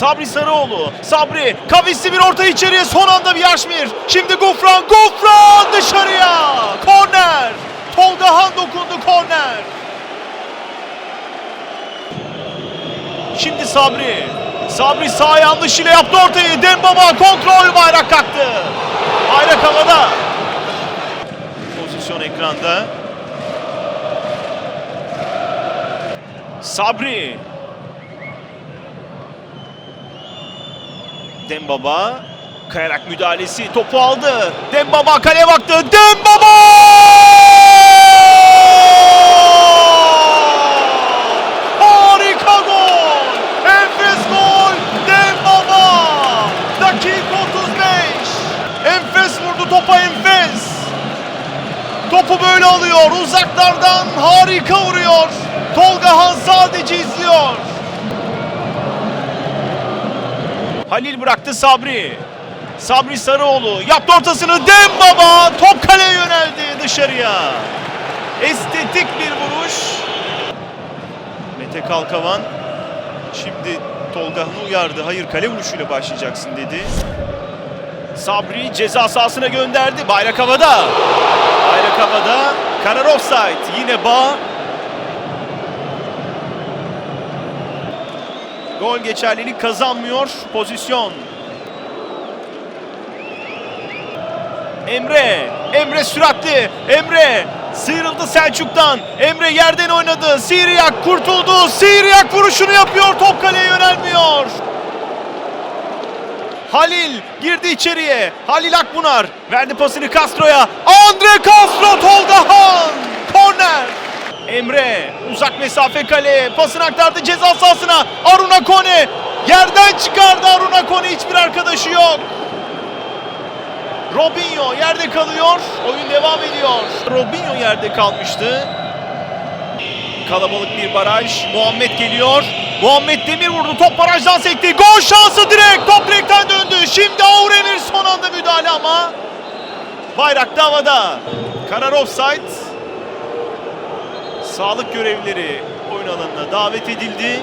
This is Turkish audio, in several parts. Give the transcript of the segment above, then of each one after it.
Sabri Sarıoğlu. Sabri kavisli bir orta içeriye son anda bir Yaşmir. Şimdi Gufran. Gufran dışarıya. Korner. Tolga Han dokundu korner. Şimdi Sabri. Sabri sağ yanlışıyla yaptı ortayı. Dembaba kontrol bayrak kalktı. Bayrak havada. Pozisyon ekranda. Sabri. Dembaba kayarak müdahalesi topu aldı. Dembaba kaleye baktı. Dembaba! Harika gol! Enfes gol! Dembaba! Dakika 35. Enfes vurdu topa enfes. Topu böyle alıyor. Uzaklardan harika vuruyor. Tolga Han sadece Halil bıraktı Sabri. Sabri Sarıoğlu yaptı ortasını. Dembaba top kaleye yöneldi dışarıya. Estetik bir vuruş. Mete Kalkavan şimdi Tolga Han'ı uyardı. Hayır kale vuruşuyla başlayacaksın dedi. Sabri ceza sahasına gönderdi. Bayrak havada. Bayrak havada. Karar offside. Yine bağ. Gol geçerlilik kazanmıyor. Pozisyon. Emre. Emre süratli. Emre sıyrıldı Selçuk'tan. Emre yerden oynadı. Siriyak kurtuldu. Siriyak vuruşunu yapıyor. Top kaleye yönelmiyor. Halil girdi içeriye. Halil Akbunar verdi pasını Castro'ya. Andre Castro Tolga Han. Korner. Emre uzak mesafe kaleye pasını aktardı ceza sahasına. Aruna Kone yerden çıkardı Aruna Kone hiçbir arkadaşı yok. Robinho yerde kalıyor. Oyun devam ediyor. Robinho yerde kalmıştı. Kalabalık bir baraj. Muhammed geliyor. Muhammed Demir vurdu. Top barajdan sekti. Gol şansı direkt. Top direkten döndü. Şimdi Auremir son anda müdahale ama bayrak da havada. Karar offside. Sağlık görevlileri oyun alanına davet edildi.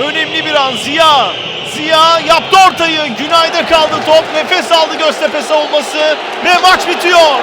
Önemli bir an Ziya. Ziya yaptı ortayı. Günay'da kaldı top. Nefes aldı Göztepe savunması. Ve maç bitiyor.